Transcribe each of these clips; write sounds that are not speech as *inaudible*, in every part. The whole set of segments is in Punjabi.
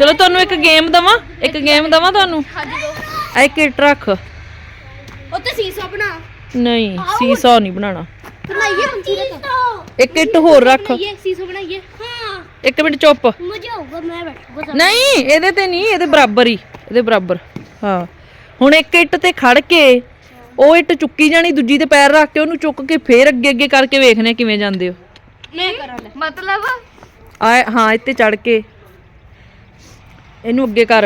ਚਲੋ ਤੁਹਾਨੂੰ ਇੱਕ ਗੇਮ ਦਵਾਂ ਇੱਕ ਗੇਮ ਦਵਾਂ ਤੁਹਾਨੂੰ? ਹਾਂਜੀ ਦੋ ਆ ਇੱਕ ਇੱਟ ਰੱਖ। ਉੱਤੇ ਸੀਸਾ ਬਣਾ। ਨਹੀਂ ਸੀਸਾ ਨਹੀਂ ਬਣਾਉਣਾ। ਬਣਾਈਏ ਇੱਕ ਇੱਟ ਹੋਰ ਰੱਖ। ਬਣਾਈਏ ਸੀਸਾ ਬਣਾਈਏ। ਹਾਂ। ਇੱਕ ਮਿੰਟ ਚੁੱਪ। ਮਜ਼ਾ ਆਊਗਾ ਮੈਂ ਬੈਠੂਗਾ ਨਹੀਂ ਇਹਦੇ ਤੇ ਨਹੀਂ ਇਹਦੇ ਬਰਾਬਰ ਹੀ ਇਹਦੇ ਬਰਾਬਰ। ਹਾਂ। ਹੁਣ ਇੱਕ ਇੱਟ ਤੇ ਖੜ ਕੇ ਉਹ ਇੱਟ ਚੁੱਕੀ ਜਾਣੀ ਦੂਜੀ ਤੇ ਪੈਰ ਰੱਖ ਕੇ ਉਹਨੂੰ ਚੁੱਕ ਕੇ ਫੇਰ ਅੱਗੇ ਅੱਗੇ ਕਰਕੇ ਵੇਖਣੇ ਕਿਵੇਂ ਜਾਂਦੇ ਹੋ। ਮੈਂ ਕਰਾਂ ਲੈ ਮਤਲਬ? ਆ ਹਾਂ ਇੱਥੇ ਚੜ ਕੇ। ਇਹਨੂੰ ਅੱਗੇ ਕਰ।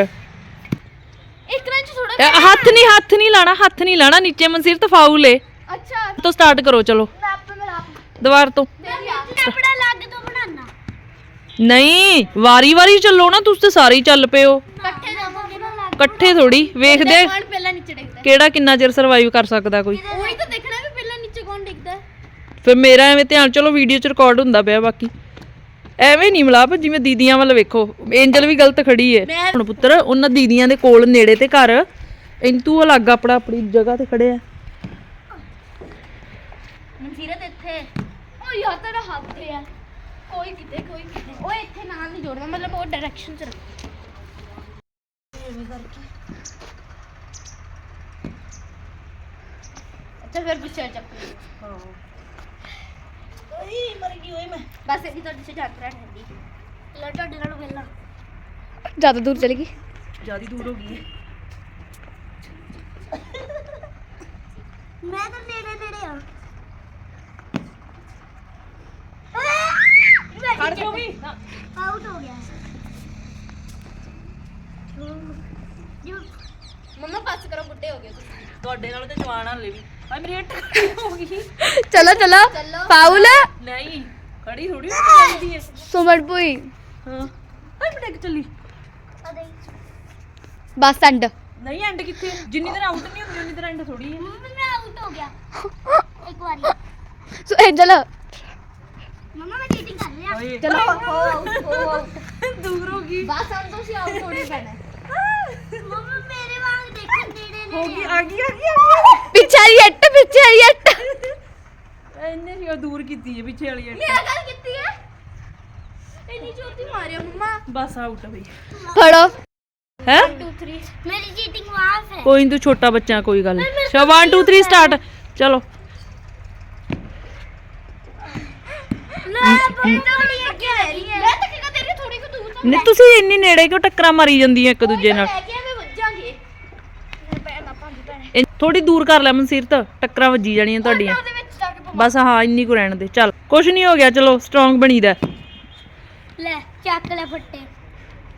ਇੱਕ ਰੰਚ ਥੋੜਾ ਇਹ ਹੱਥ ਨਹੀਂ ਹੱਥ ਨਹੀਂ ਲਾਣਾ ਹੱਥ ਨਹੀਂ ਲਾਣਾ ਨੀਚੇ ਮਨਸੀਰ ਤੇ ਫਾਉਲ ਏ। ਅੱਛਾ। ਤੋਂ ਸਟਾਰਟ ਕਰੋ ਚਲੋ। ਮੈਂ ਆਪੇ ਮੇਰਾ ਆਪ ਦੁਬਾਰ ਤੋਂ ਕੱਪੜਾ ਲੱਗ ਤੋਂ ਬਣਾਉਣਾ ਨਹੀਂ ਵਾਰੀ ਵਾਰੀ ਚੱਲੋ ਨਾ ਤੁਸੀਂ ਤੇ ਸਾਰੇ ਹੀ ਚੱਲ ਪਏ ਹੋ। ਇਕੱਠੇ ਜਾਵਾਂਗੇ ਨਾ ਲੱਗ ਇਕੱਠੇ ਥੋੜੀ ਵੇਖਦੇ। ਆ ਕੌਣ ਪਹਿਲਾਂ ਨੀਚੇ ਡਿੱਗਦਾ। ਕਿਹੜਾ ਕਿੰਨਾ ਚਿਰ ਸਰਵਾਈਵ ਕਰ ਸਕਦਾ ਕੋਈ? ਉਹੀ ਤਾਂ ਦੇਖਣਾ ਵੀ ਪਹਿਲਾਂ ਨੀਚੇ ਕੌਣ ਡਿੱਗਦਾ। ਫਿਰ ਮੇਰਾ ਐਵੇਂ ਧਿਆਨ ਚਲੋ ਵੀਡੀਓ ਚ ਰਿਕਾਰਡ ਹੁੰਦਾ ਪਿਆ ਬਾਕੀ। ਐਵੇਂ ਨਹੀਂ ਮਲਾਪ ਜਿਵੇਂ ਦੀਦੀਆਂ ਵੱਲ ਵੇਖੋ। ਐਂਜਲ ਵੀ ਗਲਤ ਖੜੀ ਏ। ਮੈਂ- ਹੁਣ ਪੁੱਤਰ ਉਹਨਾਂ ਦੀਦੀਆਂ ਦੇ ਕੋਲ ਨੇੜੇ ਤੇ ਘਰ ਇੰਤੂ ਅਲੱਗ ਆਪਣਾ ਆਪਣੀ ਜਗ੍ਹਾ ਤੇ ਖੜਿਆ ਮਨਸੀਰਤ ਇੱਥੇ। ਓ ਯਾਰ ਤੇਰਾ ਹੱਥ ਹੈ ਕੋਈ ਕਿਤੇ ਕੋਈ ਕਿਤੇ। ਓਏ ਇੱਥੇ ਨਾਲ ਨਹੀਂ ਜੋੜਨਾ ਮਤਲਬ ਉਹ ਡਾਇਰੈਕਸ਼ਨ ਚ ਰੱਖ। ਅੱਛਾ ਫਿਰ ਪਿੱਛੇ ਚੱਕ। ਹਾਂ। ਓਏ ਮਰ ਗਈ ਓਏ ਮੈਂ। ਬਸ ਇਹਦੀ ਤੁਹਾਡੇ ਸੇ ਯਾਤਰਾ ਠੰਡੀ ਲੈ ਤੁਹਾਡੇ ਨਾਲ ਪਹਿਲਾਂ ਜ਼ਿਆਦਾ ਦੂਰ ਚਲੀ ਗਈ? ਜਿਆਦੀ ਦੂਰ ਹੋ ਗਈ ਮੈਂ ਮੰਮਾ ਪਾਸ ਕਰੋ ਬੁੱਢੇ ਹੋ ਗਏ ਤੁਸੀਂ ਤੁਹਾਡੇ ਨਾਲ ਤੇ ਜਵਾਨ ਹਲੇ ਵੀ। ਆ ਮੇਰੀ ਇੱਟ ਹੋ ਗਈ। ਚਲੋ ਚਲੋ। ਪਾਉਲ ਨਹੀਂ ਖੜੀ ਥੋੜੀ ਹੋ ਜਾਂਦੀ ਏ ਸੁਮਨ ਭੂਈ। ਹਾਂ। ਆ ਬਟੇਕ ਚੱਲੀ। ਬਸ ਐਂਡ ਨਹੀਂ ਐਂਡ ਕਿੱਥੇ? ਜਿੰਨੀ ਦੇਰ ਆਊਟ ਨਹੀਂ ਹੁੰਦੀ ਉਨੀ ਦੇਰ ਐਂਡ ਥੋੜੀ ਹੈ। ਮੰਮਾ ਮੈਂ ਆਊਟ ਹੋ ਗਿਆ। ਇੱਕ ਵਾਰੀ। ਸੋ ਐਂਜਲ ਮੰਮਾ ਮੈਂ ਚੀਟਿੰਗ ਕਰ ਲਿਆ ਓਏ ਚਲੋ। ਦੂਰ ਹੋ ਗਈ। ਬਸ ਹੁਣ ਤੁਸੀਂ ਆਊਟ ਹੋਣੇ ਪੈਣਾ। ਮੰਮਾ ਮੇਰੇ ਵਾਂਗ ਦੇਖਣ ਨੇੜੇ ਹੋ ਗਈ ਆ ਗਈ ਆ ਗਈ ਆ ਗਈ। ਪਿੱਛੇ ਵਾਲੀ ਐਟ ਪਿੱਛੇ ਵਾਲੀ ਐਟ ਇਹਨੇ ਹੀ ਉਹ ਦੂਰ ਕੀਤੀ ਹੈ ਪਿੱਛੇ ਵਾਲੀ। ਮੇਰਾ ਗੱਲ ਕੀਤੀ ਹੈ? ਇੰਨੀ ਜ਼ੋਰ ਦੀ ਮਾਰਿਆ ਮੰਮਾ। ਬਸ ਆਊਟ ਬਈ। ਫੜੋ। ਹੈ? 2 3 ਮੇਰੀ ਚੀਟਿੰਗ ਮਾਫ ਹੈ। ਕੋਈ ਨੀ ਤੂੰ ਛੋਟਾ ਬੱਚਾ ਕੋਈ ਗੱਲ ਨਹੀਂ ਚਲੋ 1 2 3 ਸਟਾਰਟ ਚਲੋ। ਨਾ ਬੜੀ ਥੋੜੀ ਅੱਗੇ ਆ ਰਹੀ ਹੈ। ਮੈਂ ਤਾਂ ਕਿਹਾ ਤੇਰੀ ਥੋੜੀ ਕੁ ਦੂਰ ਨਹੀਂ ਤੁਸੀਂ ਇੰਨੀ ਨੇੜੇ ਕਿਉਂ ਟੱਕਰਾਂ ਮਾਰੀ ਜਾਂਦੀਆਂ ਇੱਕ ਦੂਜੇ ਨਾਲ? ਲੈ ਕੇ ਐਵੇਂ ਵੱਜਾਂਗੇ ਮੇਰੇ ਪੈਰ ਨਾ ਭੰਜ ਪੈਣੇ ਥੋੜੀ ਦੂਰ ਕਰ ਲੈ ਮਨਸੀਰਤ ਟੱਕਰਾਂ ਵੱਜੀ ਜਾਣੀਆਂ ਤੁਹਾਡੀਆਂ। ਉਹਦੇ ਵਿੱਚ ਜਾ ਕੇ ਪਵਾ- ਬਸ ਹਾਂ ਇੰਨੀ ਕੁ ਰਹਿਣ ਦੇ ਚੱਲ। ਕੁਛ ਨਹੀਂ ਹੋ ਗਿਆ ਚਲੋ ਸਟਰੋਂਗ ਬਣੀਦਾ। ਲੈ ਚੱਕ ਲੈ ਫੱਟੇ।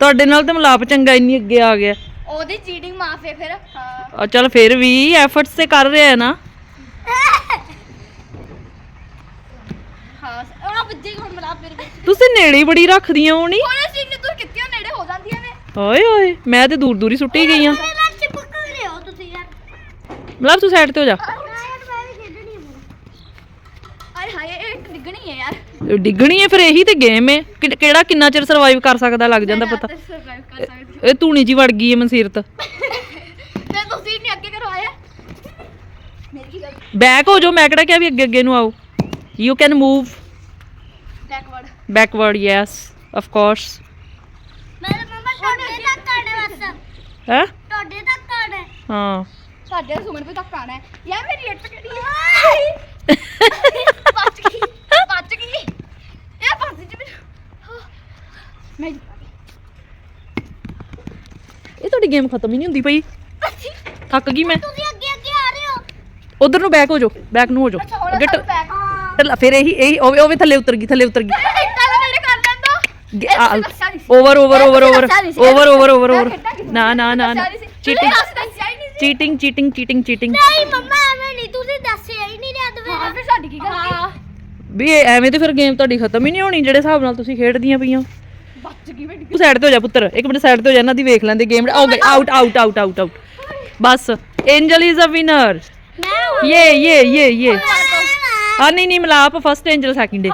ਤੁਹਾਡੇ ਨਾਲ ਤੇ ਮਲਾਪ ਚੰਗਾ ਇੰਨੀ ਅੱਗੇ ਆ ਗਿਆ। ਉਹਦੀ ਚੀਟਿੰਗ ਮਾਫ ਹੈ ਫਿਰ। ਹਾਂ ਆ ਚੱਲ ਫਿਰ ਵੀ ਐਫਰਟਸ ਤੇ ਕਰ ਰਿਹਾ ਹੈ ਨਾ। ਹਾਂ ਉਹ ਵੱਜੇਗਾ ਹੁਣ ਮਲਾ ਫਿਰ ਵਿੱਚ। ਤੁਸੀਂ ਨੇੜੇ ਹੀ ਬੜੀ ਰੱਖਦੀਆਂ ਹੋ ਨਹੀਂ ਹੁਣ ਅਸੀਂ ਤੂੰ ਕਿੱਥੇ ਨੇੜੇ ਹੋ ਜਾਂਦੀਆਂ ਨੇ। ਓਏ ਓਏ ਮੈਂ ਤੇ ਦੂਰ ਦੂਰ ਹੀ। ਸੁੱਟੀ ਗਈਆਂ ਨਾਲ ਚਿਪਕ ਲਿਓ ਤੁਸੀਂ ਯਾਰ ਮਤਲਬ ਤੂੰ ਸਾਈਡ ਤੇ ਹੋ ਜਾ। ਯਾਰ ਮੈਂ ਵੀ ਖੇਡਣੀ ਹੈ ਆਏ ਹਾਏ ਇਹ ਇੱਕ ਡਿੱਗਣੀ ਹੈ ਯਾਰ। ਡਿੱਗਣੀ ਹੈ ਫਿਰ ਇਹੀ ਤੇ ਗੇਮ ਹੈ। ਕਿ- ਕਿਹੜਾ ਕਿੰਨਾ ਚਿਰ ਸਰਵਾਈਵ ਕਰ ਸਕਦਾ ਲੱਗ ਜਾਂਦਾ ਪਤਾ। ਸਰਵਾਈਵ ਕਰ ਸਕਦੇ ਇਹ ਧੂਣੀ ਜੀ ਵੜ ਗਈ ਹੈ ਮਨਸੀਰਤ ਤੇ ਤੁਸੀਂ ਨਹੀਂ ਅੱਗੇ ਕਰਵਾਇਆ ਮੇਰੀ ਕੀ ਗੱਲ? ਬੈਕ ਹੋ ਜਾਓ ਮੈਂ ਕਿਹੜਾ ਕਿਹਾ ਵੀ ਅੱਗੇ ਅੱਗੇ ਨੂੰ ਆਓ। You can move backward backward yes of course ਮੇਰੇ ਮੰਮਾ ਟੋਡੇ ਤੱਕ ਆਣੇ ਬਸ। ਹੈ? ਟੋਡੇ ਤੱਕ ਆਣਾ ਹਾਂ। ਸਾਡੇ ਸੁਮਨ ਵੀ ਤੱਕ ਆਣਾ ਹੈ। ਯਾਰ ਮੇਰੀ ਇੱਟ ਕਿਹੜੀ ਹੈ? ਬਚ ਗਈ ਬਚ ਗਈ। ਇਹ ਬਚ ਜੀ ਮੈਨੂੰ। ਮੈਂ ਇਹ ਤੁਹਾਡੀ ਗੇਮ ਖਤਮ ਹੀ ਨਹੀਂ ਹੁੰਦੀ ਪਈ। ਥੱਕ ਗਈ ਮੈਂ। ਤੁਸੀਂ ਅੱਗੇ ਅੱਗੇ ਆ ਰਹੇ ਹੋ। ਉਧਰ ਨੂੰ ਬੈਕ ਹੋ ਜਾਓ ਬੈਕ ਨੂੰ ਹੋ ਜਾਓ। ਅੱਗੇ ਸਾਨੂੰ ਬੈਕ ਟ- ਫਿਰ ਇਹੀ ਇਹੀ ਉਹ ਵੀ- ਉਹ ਵੀ ਥੱਲੇ ਉਤਰ ਗਈ ਥੱਲੇ ਉਤਰ ਗਈ। Over over over over. Over over over over ਨਾ ਨਾ ਨਾ। Cheating cheating cheating cheating cheating ਨਹੀਂ ਮੰਮਾ ਐਵੇਂ ਨਹੀਂ ਤੁਸੀਂ ਦੱਸਿਆ ਹੀ ਨਹੀਂ ਵੇ ਹਾਂ ਫਿਰ ਸਾਡੀ ਕੀ ਗਲਤੀ ਵੀ ਇਹ ਐਵੇਂ ਤੇ ਫਿਰ ਗੇਮ ਤੁਹਾਡੀ ਖਤਮ ਹੀ ਨਹੀਂ ਹੋਣੀ ਜਿਹੜੇ ਹਿਸਾਬ ਨਾਲ ਤੁਸੀਂ ਖੇਡਦੀਆਂ ਪਈਆਂ। ਬਚ ਗਈ ਬੈਠ ਤੂੰ ਸਾਈਡ ਤੇ ਹੋ ਜਾ ਪੁੱਤਰ ਇੱਕ ਮਿੰਟ ਸਾਈਡ ਤੇ ਹੋ ਜਾ ਇਹਨਾਂ ਦੀ ਵੇਖ ਲੈਂਦੇ game out out out out out out bus Angel is a winner ਮੈਂ ਯੇ ਯੇ ਯੇ ਯੇ। ਆ ਨਹੀਂ ਨਹੀਂ ਮਲਾਪ ਫਸਟ ਐਂਜਲ ਸੈਕਿੰਡ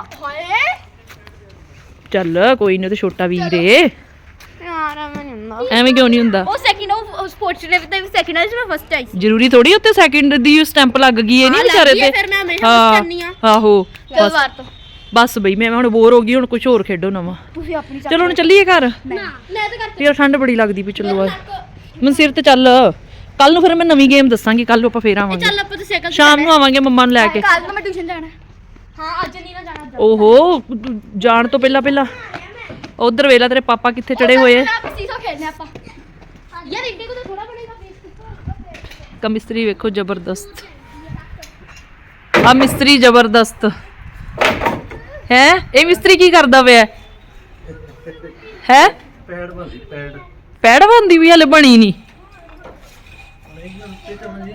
ਚੱਲ ਕੋਈ ਨਹੀਂ ਤੇ ਛੋਟਾ ਵੀਰ ਏ। ਯਾਰ ਐਵੇਂ ਨਹੀਂ ਹੁੰਦਾ। ਐਵੇਂ ਕਿਉਂ ਨਹੀਂ ਹੁੰਦਾ? ਉਹ ਸੈਕਿੰਡ ਉਹ ਸਪੋਰਟਸ ਦੇ ਵਿੱਚ ਸੈਕਿੰਡ ਆਈ ਸੀ ਮੈਂ ਫਸਟ ਆਈ ਸੀ। ਜ਼ਰੂਰੀ ਥੋੜੀ ਉੱਤੇ ਸੈਕਿੰਡ ਦੀ ਸਟੈਂਪ ਲੱਗ ਗਈ ਨਹੀਂ ਹਾਂ, ਲੱਗ ਵਿਚਾਰੇ ਹੈ, ਤੇ। ਫਿਰ ਮੈਂ ਹਮੇਸ਼ਾ first ਕਰਨੀ ਆ। ਆਹੋ ਚਲ ਵਾਰ ਤੋਂ। ਬਸ ਬਈ ਮੈਂ ਹੁਣ ਬੋਰ ਹੋ ਗਈ ਹੁਣ ਕੁਝ ਹੋਰ ਖੇਡੋ ਨਵਾਂ। ਤੁਸੀਂ ਆਪਣੀ ਚਲੋ ਹੁਣ ਚੱਲੀਏ ਘਰ। ਮੈਂ ਮੈਂ ਤਾਂ ਕਰ ਯਾਰ ਠੰਡ ਬੜੀ ਲੱਗਦੀ ਵੀ ਚਲੋ ਆ। ਮਨ ਸਿਰ ਤੇ ਚੱਲ। ਕੱਲ ਨੂੰ ਫਿਰ ਮੈਂ ਨਵੀਂ ਗੇਮ ਦੱਸਾਂਗੀ ਕੱਲ ਨੂੰ ਆਪਾਂ ਫੇਰ ਆਵਾਂਗੇ। ਚੱਲ ਆਪਾਂ ਤੇ ਸਾਈਕਲ ਸ਼ਾਮ ਨੂੰ ਆਵਾਂਗੇ ਮੰਮਾ ਨੂੰ ਲੈ ਕੇ। ਕੱਲ ਨੂੰ ਮੈਂ ਟਿਊਸ਼ਨ ਜਾਣਾ। ਹਾਂ ਅੱਜ ਨਹੀਂ ਨਾ ਜਾਣਾ ਓਹੋ ਜਾਣ ਤੋਂ ਪਹਿਲਾਂ ਪਹਿਲਾਂ। ਉਧਰ ਵੇਲਾ ਤੇਰੇ ਪਾਪਾ ਕਿੱਥੇ ਚੜੇ ਹੋਏ ਸੀਸਾ ਖੇਡਣਾ ਆਪਾਂ। ਯਾਰ ਇੰਨੇ ਕੋ ਤਾਂ ਫੇਸ ਕਮਿਸਤਰੀ ਵੇਖੋ ਜ਼ਬਰਦਸਤ। ਆ ਮਿਸਤਰੀ ਜ਼ਬਰਦਸਤ। ਹੈ? ਇਹ ਮਿਸਤਰੀ ਕੀ ਕਰਦਾ ਪਿਆ? ਹੈ? ਪੈੜ ਬੰਦੀ ਪੈੜ। ਪੈੜ ਬੰਦੀ ਵੀ ਹਲੇ ਬਣੀ ਨਹੀਂ।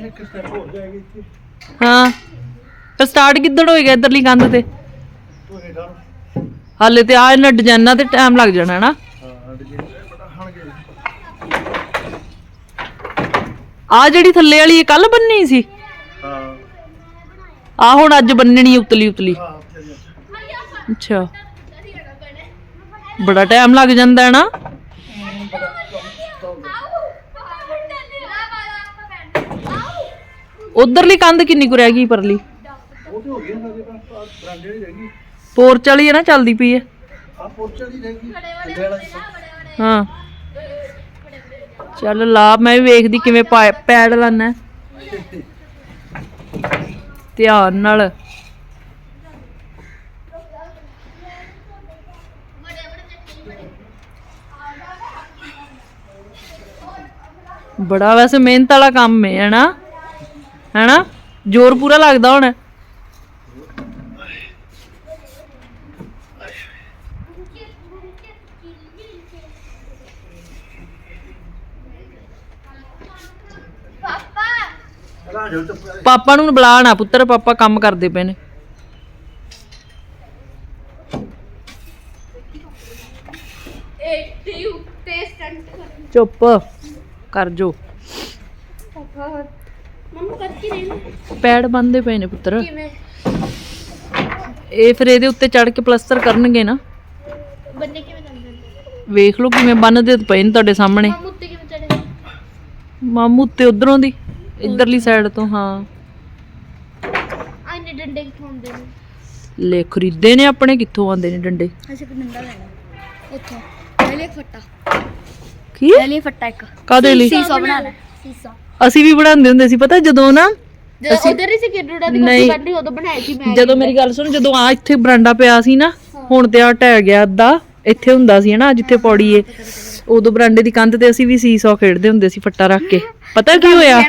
ਇੱਕ ਹਾਂ। ਪਰ ਸਟਾਰਟ ਕਿੱਦੜ ਹੋਏਗਾ ਇਧਰਲੀ ਕੰਧ ਤੇ? ਹਾਲੇ ਤੇ ਆ ਇਹਨਾਂ ਡਿਜ਼ਾਈਨਾਂ ਤੇ ਟਾਈਮ ਲੱਗ ਜਾਣਾ ਨਾ। ਹਾਂ ਡਿਜੇ ਬੜਾ ਹਣਗੇ ਆ ਜਿਹੜੀ ਥੱਲੇ ਵਾਲੀ ਇਹ ਕੱਲ ਬੰਨੀ ਸੀ? ਹਾਂ ਆ ਹੁਣ ਅੱਜ ਬੰਨਣੀ ਉਤਲੀ ਉਤਲੀ। ਹਾਂ ਉੱਥੇ ਜੀ ਅੱਛਾ। ਬੜਾ ਟਾਈਮ ਲੱਗ ਜਾਂਦਾ ਹੈ ਨਾ। ਉਧਰਲੀ ਕੰਧ ਕਿੰਨੀ ਕੁ ਰਹਿ ਗਈ ਪਰਲੀ? ਉਹ ਤੇ ਹੋ ਗਿਆ ਨਾ ਜਿਹੜਾ ਬਰਾਂਡੇ ਦੀ ਰਹੇਗੀ ਪੋਰਚ ਵਾਲੀ ਹੈ ਨਾ ਚੱਲਦੀ ਪਈ ਹੈ। ਆ ਪੋਰਚ ਵਾਲੀ ਰਹੇਗੀ ਥੱਲੇ ਵਾਲਾ ਹਿੱਸਾ। ਹਾਂ। ਚੱਲ ਲਾ, ਮੈਂ ਵੀ ਵੇਖਦੀ ਕਿਵੇਂ ਪਾ- ਪੈਡ ਲਾਣਾ ਧਿਆਨ ਨਾਲ। ਬੜਾ ਵੈਸੇ ਮਿਹਨਤ ਵਾਲਾ ਕੰਮ ਹੈ ਹਨਾ ਹਨਾ ਜ਼ੋਰ ਪੂਰਾ ਲੱਗਦਾ ਹੁਣ ਪਾਪਾ ਚਲਾ ਜੋ ਤੇ ਪਾਪਾ ਨੂੰ ਬੁਲਾ ਨਾ ਪੁੱਤਰ ਪਾਪਾ ਕੰਮ ਕਰਦੇ ਪਏ ਨੇ। ਚੁੱਪ ਕਰ ਜੋ। ਪਾਪਾ ਮੰਮੂ ਕਰ ਕੀ ਰਹੇ ਨੇ ਪੈੜ ਬੰਦੇ ਪਏ ਨੇ ਪੁੱਤਰ। ਕਿਵੇਂ? ਇਹ ਫਿਰ ਇਹਦੇ ਉੱਤੇ ਚੜ ਕੇ ਪਲਸਤਰ ਕਰਨਗੇ ਨਾ। ਬੰਦੇ ਕਿਵੇਂ ਨੇ? ਵੇਖ ਲਓ ਕਿਵੇਂ ਬੰਨਦੇ ਪਏ ਨੇ ਤੁਹਾਡੇ ਸਾਹਮਣੇ। ਮਾਮੂ ਉੱਤੇ ਕਿਵੇਂ ਚੜੇ ਮਾਮੂ ਉੱਤੇ ਉਧਰੋਂ ਦੀ। ਇਧਰਲੀ ਸਾਈਡ ਤੋਂ ਹਾਂ। ਆਨੇ ਡੰਡੇ ਕਿੱਥੋਂ ਆਉਂਦੇ ਨੇ? ਲੈ ਖਰੀਦੇ ਨੇ ਆਪਣੇ ਕਿੱਥੋਂ ਆਉਂਦੇ ਨੇ ਡੰਡੇ? ਅਸੀਂ ਇੱਕ ਡੰਡਾ ਲੈਣਾ। ਉੱਥੋਂ। ਲੈ ਲਈ ਫੱਟਾ। ਕੀ? ਲੈ ਲਈ ਫੱਟਾ ਇੱਕ। ਕਾਦੇ ਲਈ? ਸੀਸਾ ਬਣਾਣਾ ਸੀਸਾ। ਅਸੀਂ ਵੀ ਬਣਾਉਂਦੇ ਹੁੰਦੇ ਸੀ ਪਤਾ ਜਦੋਂ ਨਾ ਜਦੋਂ ਉਧਰ ਹੀ ਸੀ ਕਿਰਨੂੜਾ ਦੀ ਨਹੀਂ। ਕੁੱਤੀ ਕੱਢੀ ਉਦੋਂ ਬਣਾਈ ਸੀ ਮੈਂ ਜਦੋਂ ਮੇਰੀ ਗੱਲ ਸੁਣ ਜਦੋਂ ਆ ਇੱਥੇ ਬਰਾਂਡਾ ਪਿਆ ਸੀ ਨਾ ਹੁਣ ਤੇ ਆ ਟਹਿ ਗਿਆ ਅੱਧਾ ਇੱਥੇ ਹੁੰਦਾ ਸੀ ਨਾ ਜਿੱਥੇ ਪੌੜੀ ਏ ਉਦੋਂ ਬਰਾਂਡੇ ਦੀ ਕੰਧ ਤੇ ਅਸੀਂ ਵੀ ਸੀਸੌ ਖੇਡਦੇ ਹੁੰਦੇ ਸੀ ਫੱਟਾ ਰੱਖ ਕੇ। ਪਤਾ ਕੀ ਹੋਇਆ?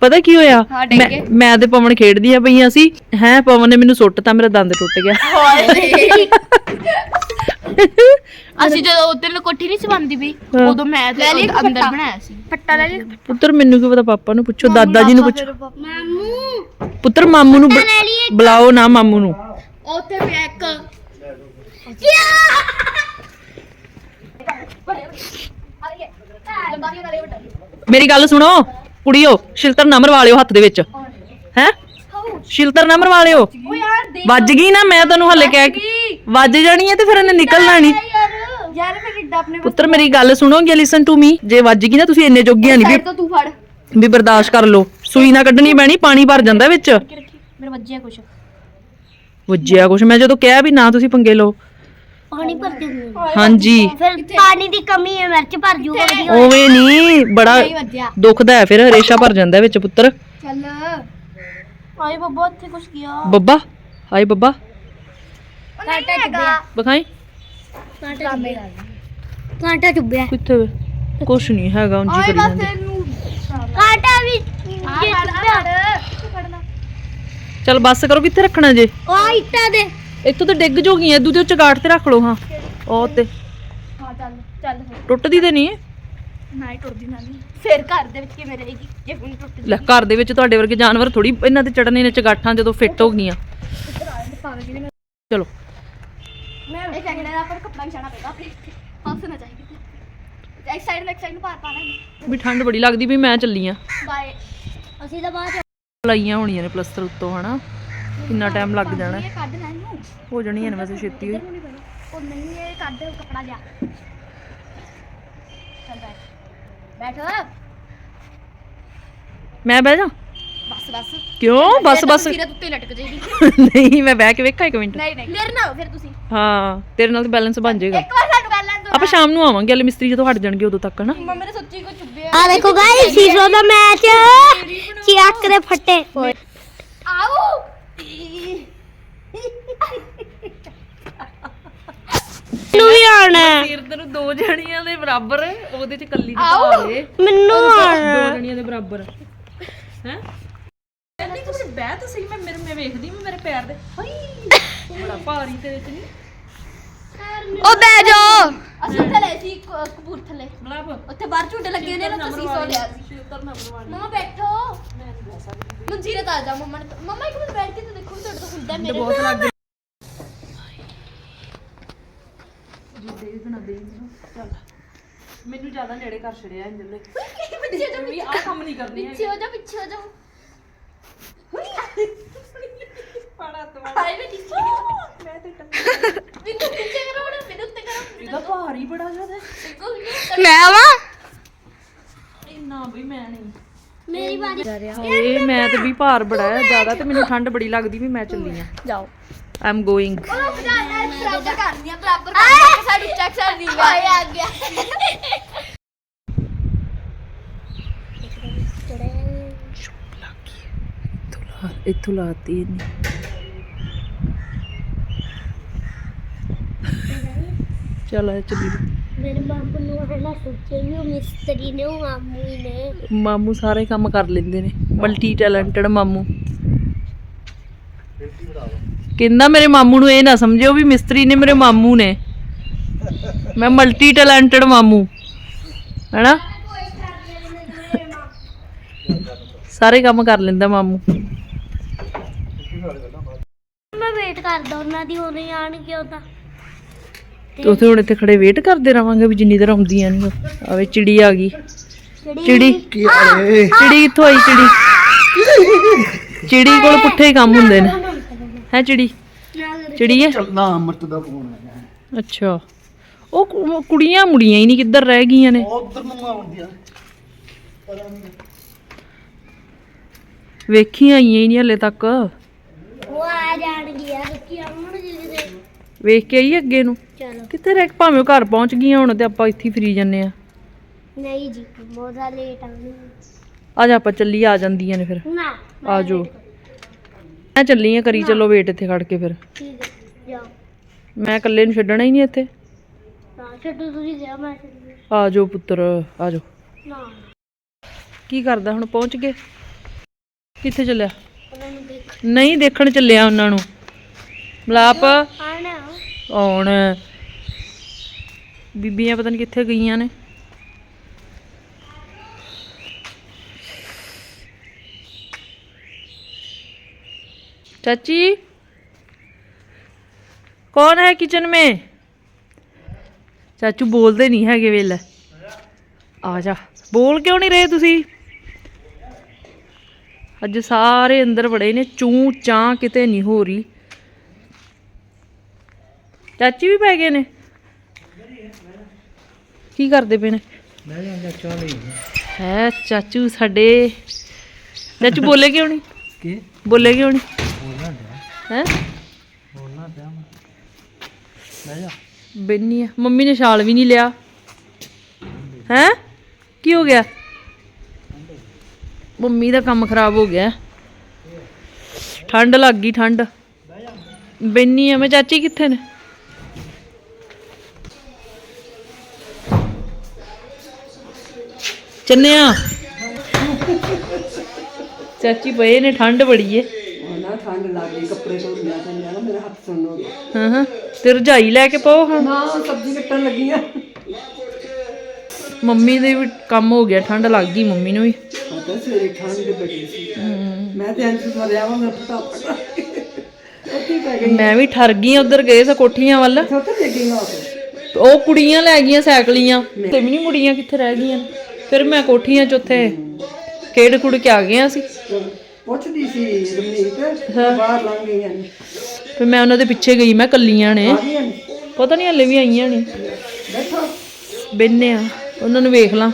ਪਤਾ ਕੀ ਹੋਇਆ? ਹਾਂ, ਡਿੱਗ ਮੈਂ ਗਏ। ਮੈਂ ਤੇ ਪਵਨ ਖੇਡਦੀਆਂ ਪਈਆਂ ਸੀ। ਹੈ ਪਵਨ ਨੇ ਮੈਨੂੰ ਸੁੱਟਤਾ ਮੇਰਾ ਦੰਦ ਟੁੱਟ ਗਿਆ। *laughs* ਅਸੀਂ ਜਦੋਂ ਉਧਰ ਕੋਠੀ ਨਹੀਂ ਸਵੰਦੀ ਵੀ ਹਾਂ। ਉਦੋਂ ਮੈਂ ਤੇ ਅੰਦਰ ਬਣਾਇਆ ਸੀ। ਫੱਟਾ ਲੈ ਲਈ ਪੁੱਤਰ ਮੈਨੂੰ ਕੀ ਪਤਾ ਪਾਪਾ ਨੂੰ ਪੁੱਛੋ ਦਾਦਾ ਜੀ ਨੂੰ ਪੁੱਛੋ। ਮਾਮੂ। ਪੁੱਤਰ ਮਾਮੂ ਨੂੰ ਬੁ- ਬੁਲਾਓ ਨਾ ਮਾਮੂ ਨੂੰ। ਉੱਥੇ ਪਿਆ ਇੱਕ। ਮੇਰੀ ਗੱਲ ਸੁਣੋ। ਕੁੜੀਓ ਸ਼ਿਲਤਰ ਨਾ ਮਰਵਾ ਲਿਓ ਹੱਥ ਦੇ ਵਿੱਚ। ਹੈ? ਸ਼ਿਲਤਰ ਨਾ ਮਰਵਾ ਲਿਓ ਓ ਯਾਰ ਦੇ ਵੱਜ ਗਈ ਨਾ ਮੈਂ ਤੈਨੂੰ ਹੱਲੇ ਕਹਿ ਕੇ ਵੱਜ ਜਾਣੀ ਹੈ ਤੇ ਫਿਰ ਇਹਨੇ ਨਿਕਲਣਾ ਨਹੀਂ ਯਾਰ ਯਾਰ ਮੈਂ ਕਿੱਡਾ ਆਪਣੇ ਪੁੱਤਰ ਮੇਰੀ ਗੱਲ ਸੁਣੋਗੇ ਲਿਸਨ ਟੂ ਮੀ ਜੇ ਵੱਜ ਗਈ ਨਾ ਤੁਸੀਂ ਇੰਨੇ ਜੋਗੀਆਂ ਨਹੀਂ ਸਾਈਡ ਤੋਂ ਤੂੰ ਫੜ। ਵੀ ਬਰਦਾਸ਼ਤ ਕਰ ਲਓ। ਸੂਈ ਨਾ ਕੱਢਣੀ ਪੈਣੀ ਪਾਣੀ ਭਰ ਜਾਂਦਾ ਵਿੱਚ। ਮੇਰੇ ਵੱਜਿਆ ਕੁਛ। ਵੱਜਿਆ ਕੁਛ। ਮੈਂ ਜਦੋਂ ਕਿਹਾ ਵੀ ਨਾ ਤੁਸੀਂ ਪੰਗੇ ਲਓ ਪਾਣੀ ਭਰ ਦਿੰਦੇ ਹਾਂਜੀ। ਫਿਰ ਪਾਣੀ ਦੀ ਕਮੀ ਹੈ ਮਿਰਚ ਭਰ ਜੂਗਾ ਵਧੀਆ। ਓਵੇਂ ਨਹੀਂ ਬੜਾ ਦੁਖਦਾ ਹੈ ਫਿਰ ਰੇਸ਼ਾ ਭਰ ਜਾਂਦਾ ਵਿੱਚ ਪੁੱਤਰ। ਚੱਲ। ਆਏ ਬੱਬਾ ਉੱਥੇ ਕੁਛ ਗਿਆ। ਬੱਬਾ? ਹਾਏ ਬੱਬਾ। ਕਾਟਾ ਹੈਗਾ। ਵਿਖਾਈ। ਕਾਂਟਾ ਚੁੱਬਿਆ ਕਿੱਥੇ ਵੇ? ਕੁਛ ਨਹੀਂ ਹੈਗਾ ਉਂਝ ਕਰੀ ਜਾਂਦੇ। ਕਾਂਟਾ ਵੀ ਫੜਨਾ ਚਲ ਬੱਸ ਕਰੋ ਕਿੱਥੇ ਰੱਖਣਾ ਜੇ? ਉਹ ਇੱਟਾਂ ਦੇ। ਇੱਥੋਂ ਤਾਂ ਡਿੱਗ ਜੋਗੀਆਂ ਦੂਜੇ ਚਗਾਟ ਤੇ ਰੱਖ ਲਓ ਹਾਂ। ਉਹ ਤੇ। ਹਾਂ ਚੱਲ ਚੱਲ ਫਿਰ। ਟੁੱਟਦੀ ਤੇ ਨਹੀਂ ਹੈ ਨਾ ਹੀ ਟੁੱਟਦੀ ਨਾ ਨਹੀਂ। ਫਿਰ ਘਰ ਦੇ ਵਿੱਚ ਕਿਵੇਂ ਰਹੇਗੀ ਜੇ ਹੁਣ ਟੁੱਟ ਲੈ ਘਰ ਦੇ ਵਿੱਚ ਤੁਹਾਡੇ ਵਰਗੇ ਜਾਨਵਰ ਥੋੜੀ ਇਹਨਾਂ ਤੇ ਚੜਨੇ ਨੇ ਚਗਾਠਾਂ ਜਦੋਂ ਫਿੱਟ ਹੋ ਗਈਆਂ। ਪਾਗਲ ਜਿਹਨੇ ਮੈਂ ਚਲੋ ਮੈਂ ਇਹ ਕਹਿੰਦਾ ਨਾ ਪਰ ਕੱਪੜਾ ਵਿਛਾਣਾ ਪਏਗਾ ਆਪਣੇ ਹੱਸ ਨਾ ਚਾਹੀਦੀ ਇੱਕ ਸਾਈਡ ਨੂੰ ਇੱਕ ਸਾਈਡ ਨੂੰ ਪਾਰ ਪਾਣਾ ਵੀ ਠੰਡ ਬੜੀ ਲੱਗਦੀ ਵੀ ਮੈਂ ਚੱਲੀ ਆ। ਬਾਏ ਅਸੀਂ ਤਾਂ ਬਾਅਦ ਲਾਈਆਂ ਹੋਣੀਆਂ ਨੇ ਪਲਸਤਰ ਉੱਤੋਂ ਹਨਾ? ਕਿੰਨਾ ਟਾਈਮ ਲੱਗ ਜਾਣਾ? ਇਹ ਕੱਢ ਲੈ ਇਹਨੂੰ। ਹੋ ਜਾਣੀਆਂ ਨੇ ਵੈਸੇ ਛੇਤੀ ਹੋਈ। ਨਹੀਂ ਬਣੀ ਉਹ ਨਹੀਂ ਇਹ ਕੱਢ ਕੱਪੜਾ ਲਿਆ। ਚੱਲ ਬੈਠ। ਬੈਠ। ਮੈਂ ਬਹਿ ਜਾ। ਬਸ ਬਸ। ਕਿਉਂ? ਬਸ ਬਸ। ਸਿਰਤ ਉੱਤੇ ਲਟਕ ਜਾਏਗੀ। ਨਹੀਂ ਮੈਂ ਬਹਿ ਕੇ ਵੇਖਾਂ ਇੱਕ ਮਿੰਟ। ਨਹੀਂ ਨਹੀਂ। ਮੇਰੇ ਨਾਲ ਫਿਰ ਤੁਸੀਂ। ਹਾਂ ਤੇਰੇ ਨਾਲ ਤਾਂ ਬੈਲੈਂਸ ਬਣ ਜਾਏਗਾ। ਇੱਕ ਵਾਰ ਸਾਨੂੰ ਦਿਓ ਆਪਾਂ ਸ਼ਾਮ ਨੂੰ ਆਵਾਂਗੇ ਹਲੇ ਮਿਸਤਰੀ ਜਦੋਂ ਹਟ ਜਾਣਗੇ ਉਦੋਂ ਤੱਕ ਨਾ ਮੰਮਾ ਨੇ ਸੱਚੀ ਕੋ ਚੁੱਭਿਆ ਆ ਦੇਖੋ ਗਾਇਸ ਸੀਸੋ ਦਾ ਮੈਚ ਚਿਆਕ ਦੇ ਫੱਟੇ। ਆਓ ਮੈਨੂੰ ਵੀ ਆਣਾ ਸਿਰ ਤੈਨੂੰ ਦੋ ਜਣੀਆਂ ਦੇ ਬਰਾਬਰ ਉਹਦੇ ਚ ਕੱਲੀ ਦੀ ਆਓ। ਪਾ ਦੇ ਮੈਨੂੰ ਦੋ ਜਣੀਆਂ ਦੇ ਬਰਾਬਰ। ਹੈ? ਨਹੀਂ ਤੂੰ ਮੇਰੇ ਬਹਿ ਤਾਂ ਸਹੀ ਮੈਂ ਮੇਰੇ ਮੈਂ ਵੇਖਦੀ ਮੈਂ ਮੇਰੇ ਪੈਰ ਦੇ। ਹਾਈ ਬੜਾ ਭਾਰੀ ਤੇਰੇ ਚ ਨਹੀਂ ਉਹ ਬਹਿ ਜਾਓ ਅਸੀਂ ਉੱਥੇ ਲਏ ਸੀ ਕ- ਕਪੂਰਥਲੇ। ਮਲਾਪ ਉੱਥੇ ਬਾਹਰ ਝੂਟੇ ਲੱਗੇ ਨੇ ਨਾ ਤੁਸੀਂ ਸੋ ਲਿਆ ਸੀ ਸ਼ੇਤਰ ਨਾ ਮਮਾ ਬੈਠੋ ਮਨਜੀਰਤ ਆ ਜਾ ਮਮਾ ਨੇ ਮਮਾ ਇੱਕ ਮਿੰਟ ਬੈਠ ਕੇ ਤਾਂ ਦੇਖੋ ਵੀ ਤੁਹਾਡੇ ਤੋਂ ਹੁੰਦਾ ਮੇਰੇ ਬਹੁਤ ਲੱਗ ਗਈ ਜੀ ਦੇਖਣਾ ਦੇ ਚੱਲ। ਮੈਨੂੰ ਜ਼ਿਆਦਾ ਨੇੜੇ ਕਰ ਛੜਿਆ ਇੰਜਲ ਨੇ। ਪਿੱਛੇ ਹੋ ਜਾ ਵੀ ਆਹ ਕੰਮ ਨਹੀਂ ਕਰਨੀ ਪਿੱਛੇ ਹੋ ਜਾ ਪਿੱਛੇ ਹੋ ਜਾ ਪਾੜਾ ਤੂੰ ਹਾਏ ਮੈਂ ਤੇ ਟੰਗ ਮੈਨੂੰ ਪਿੱਛੇ ਕਰੋ ਹੁਣ ਮੈਨੂੰ ਉੱਤੇ ਕਰੋ। ਇਹਦਾ ਭਾਰੀ ਬੜਾ ਜ਼ਿਆਦਾ। ਮੈਂ ਆਵਾਂ? ਇੰਨਾ ਵੀ ਮੈਂ ਨਹੀਂ। ਮੇਰੀ ਵਾਰੀ। ਹਾਏ ਮੈਂ ਤੇ ਵੀ ਭਾਰ ਬੜਾ ਹੈ ਜ਼ਿਆਦਾ ਤੇ ਮੈਨੂੰ ਠੰਡ ਬੜੀ ਲੱਗਦੀ ਵੀ ਮੈਂ ਚੱਲੀ ਆ ਜਾਓ। ਆਈ ਐਮ ਗੋਇੰਗ ਬਰਾਬਰ ਕਰਨੀ ਆ ਬਰਾਬਰ ਕਰਨੀ ਸਾਡੀ ਚੈੱਕ ਸਰ ਦੀ ਹਾਏ ਆ ਗਿਆ। ਇੱਥੋਂ ਲਾਤੀ ਇਹਨੇ। ਚਲ ਆ ਚੱਲੀ। ਮੇਰੇ ਮਾਮੂ ਨੂੰ ਹਲਾ ਸੋਚਿਆ ਵੀ ਉਹ ਮਿਸਤਰੀ ਨੇ ਉਹ ਮਾਮੂ ਹੀ ਨੇ। ਮਾਮੂ ਸਾਰੇ ਕੰਮ ਕਰ ਲੈਂਦੇ ਨੇ ਮਲਟੀ ਟੈਲੈਂਟਡ ਮਾਮੂ। ਕਹਿੰਦਾ ਮੇਰੇ ਮਾਮੂ ਨੂੰ ਇਹ ਨਾ ਸਮਝਿਓ ਵੀ ਮਿਸਤਰੀ ਨੇ ਮੇਰੇ ਮਾਮੂ ਨੇ। ਮੈਂ ਮਲਟੀ ਟੈਲੈਂਟਡ ਮਾਮੂ। ਹੈਨਾ? ਸਾਰੇ ਕੰਮ ਕਰ ਲੈਂਦਾ ਮਾਮੂ। ਮੈਂ ਵੇਟ ਕਰਦਾ ਉਹਨਾਂ ਦੀ ਹੁਣੇ ਆਣਗੇ ਉਹਦਾ। ਤੇ ਉਥੇ ਹੁਣ ਇੱਥੇ ਖੜੇ ਵੇਟ ਕਰਦੇ ਰਵਾਂਗੇ ਵੀ ਜਿੰਨੀ ਦੇਰ ਆਉਂਦੀਆਂ ਨਹੀਂ ਆਵੇ ਚਿੜੀ ਆ ਗਈ। ਚਿੜੀ? ਕੀ ਅਰੇ ਚਿੜੀ ਕਿੱਥੋਂ ਆਈ ਚਿੜੀ? ਚਿੜੀ ਕੋਲ ਪੁੱਠੇ ਹੀ ਕੰਮ ਹੁੰਦੇ ਨੇ। ਹੈ ਚਿੜੀ? ਚਿੜੀ ਹੈ? ਚੱਲਣਾ ਅਮਰਤ ਦਾ ਫੋਨ ਹੈ ਅੱਛਾ। ਉਹ ਕੁੜੀਆਂ ਮੁੜੀਆਂ ਹੀ ਨਹੀਂ ਕਿੱਧਰ ਰਹਿ ਗਈਆਂ ਨੇ। ਉਧਰ ਨੂੰ ਆਉਂਦੀਆਂ ਵੇਖੀਆਂ ਆਈਆਂ ਹੀ ਨਹੀਂ ਹਲੇ ਤੱਕ। ਉਹ ਆ ਜਾਣਗੇ ਯਾਰ ਕੀ ਅਮਨ ਜੀ ਦੇ ਵੇਖ ਕੇ ਆਈ ਅੱਗੇ ਨੂੰ? ਚਲੋ। ਕਿੱਥੇ ਰਹਿ ਭਾਵੇਂ ਉਹ ਘਰ ਪਹੁੰਚ ਗਈਆਂ ਹੁਣ ਤੇ ਆਪਾਂ ਇੱਥੇ ਹੀ ਫਰੀ ਜੰਨੇ ਆ ਨਹੀਂ ਜੀ ਮੋਜ਼ਾ ਲੇਟ ਆਉਣੀ ਅੱਜ ਆਪਾਂ ਚੱਲੀ ਆ ਜਾਂਦੀਆਂ ਨੇ ਫਿਰ। ਨਾ ਆ ਜਾਓ। ਮੈਂ ਚੱਲੀ ਆ ਕਰੀ ਚੱਲੋ ਵੇਟ ਇੱਥੇ ਖੜ ਕੇ ਫਿਰ। ਠੀਕ ਹੈ ਜਾਓ। ਮੈਂ ਇਕੱਲੇ ਨੂੰ ਛੱਡਣਾ ਹੀ ਨਹੀਂ ਇੱਥੇ। ਨਾ ਛੱਡੋ ਤੁਸੀਂ ਜਾ ਮੈਂ ਛੱਡੂ। ਆ ਜਾਓ ਪੁੱਤਰ ਆ ਜਾਓ। ਨਾ। ਕੀ ਕਰਦਾ ਹੁਣ ਪਹੁੰਚ ਗਏ? ਕਿੱਥੇ ਚੱਲਿਆ? ਉਹਨਾਂ ਨੂੰ ਦੇਖ। ਨਹੀਂ ਦੇਖਣ ਚੱਲਿਆ ਉਹਨਾਂ ਨੂੰ। ਮਲਾਪ। ਆਣਾ ਆਉਣ। ਬੀਬੀਆਂ ਪਤਾ ਨਹੀਂ ਕਿੱਥੇ ਗਈਆਂ ਨੇ। ਚਾਚੀ, ਕੌਣ ਹੈ ਕਿਚਨ में ਚਾਚੂ ਬੋਲਦੇ ਨਹੀਂ ਹੈਗੇ ਵੇਲੇ। ਆ ਜਾ, ਬੋਲ ਕਿਉਂ ਨਹੀਂ ਰਹੇ ਤੁਸੀਂ? ਅੱਜ ਸਾਰੇ ਅੰਦਰ ਬੜੇ ਨੇ, ਚੂੰ ਚਾਂ ਕਿਤੇ ਨਹੀਂ ਹੋ ਰਹੀ। ਚਾਚੀ ਵੀ ਪੈ ਗਏ ਨੇ। ਕੀ ਕਰਦੇ ਪਏ ਨੇ? ਮੈਂ ਜਾਂ ਚਾਹ ਲਈ ਹੈ ਚਾਚੂ ਸਾਡੇ। ਚਾਚੂ ਬੋਲੇ ਕਿਉਂ ਨਹੀਂ? ਕੀ? ਬੋਲੇ ਕਿਉਂ ਨਹੀਂ? ਬੋਲਣਾ ਪਿਆ। ਹੈ? ਬੋਲਣਾ ਪਿਆ ਮੈਂ। ਜਾ। ਬੈਨੀ ਆ। ਮੰਮੀ ਨੇ ਛਾਲ ਵੀ ਨਹੀਂ ਲਿਆ। ਹੈ? ਕੀ ਹੋ ਗਿਆ? ਮੰਮੀ ਦਾ ਕੰਮ ਖਰਾਬ ਹੋ ਗਿਆ। ਠੰਡ ਲੱਗ ਗਈ ਠੰਡ। ਬੈਨੀ ਆ ਮੈਂ। ਚਾਚੀ ਕਿੱਥੇ ਨੇ? ਚੰਨਿਆ ਚਾਚੀ ਪਏ ਨੇ ਠੰਡ ਬੜੀ ਏ। ਨਾ ਠੰਡ ਲੱਗ ਗਈ ਕੱਪੜੇ ਧੋ ਲਿਆ ਤੇ ਨਾ ਮੇਰਾ ਹੱਥ ਸੁਣੋ ਹਾਂ ਹਾਂ ਤੇ ਰਜਾਈ ਲੈ ਕੇ ਪਾਓ ਹਾਂ ਨਾ ਸਬਜ਼ੀ ਕੱਟਣ ਲੱਗੀ ਆ। ਮੰਮੀ ਦੇ ਵੀ ਕੰਮ ਹੋ ਗਿਆ ਠੰਡ ਲੱਗ ਗਈ ਮੰਮੀ ਨੂੰ ਵੀ। ਪਤਾ ਸਵੇਰੇ ਠੰਡ ਬੜੀ ਸੀ। ਮੈਂ ਤੇ ਅੰਸ਼ ਮਰਿਆ ਵਾਂ ਮੈਂ ਫਟਾਫਟ ਉੱਥੇ ਪੈ ਗਈ। ਮੈਂ ਵੀ ਠਰ ਗਈ ਉਧਰ ਗਏ ਸਾ ਕੋਠੀਆਂ ਵੱਲ ਉਹ ਕੁੜੀਆਂ ਲੈ ਗਈਆਂ ਸਾਈਕਲੀਆਂ। ਤੇ ਵੀ ਨਹੀਂ ਮੁੜੀਆਂ ਕਿੱਥੇ ਰਹਿ ਗਈਆਂ। ਫਿਰ ਮੈਂ ਕੋਠੀਆਂ 'ਚ ਉੱਥੇ ਖੇਡ ਖੁੜ ਕੇ ਆ ਗਏ ਅਸੀਂ ਪੁੱਛਦੀ ਸੀ ਰਮਨੀਤ ਬਾਹਰ ਲੰਘ ਗਈਆਂ ਨੇ ਫਿਰ ਮੈਂ ਉਹਨਾਂ ਦੇ ਪਿੱਛੇ ਗਈ ਮੈਂ ਕੱਲੀਆਂ ਨੇ। ਪਤਾ ਨਹੀਂ ਹਲੇ ਵੀ ਆਈਆਂ ਨੇ। ਬੈਠੋ। ਬੈਨੇ ਆ ਉਹਨਾਂ ਨੂੰ ਵੇਖ ਲਾਂ।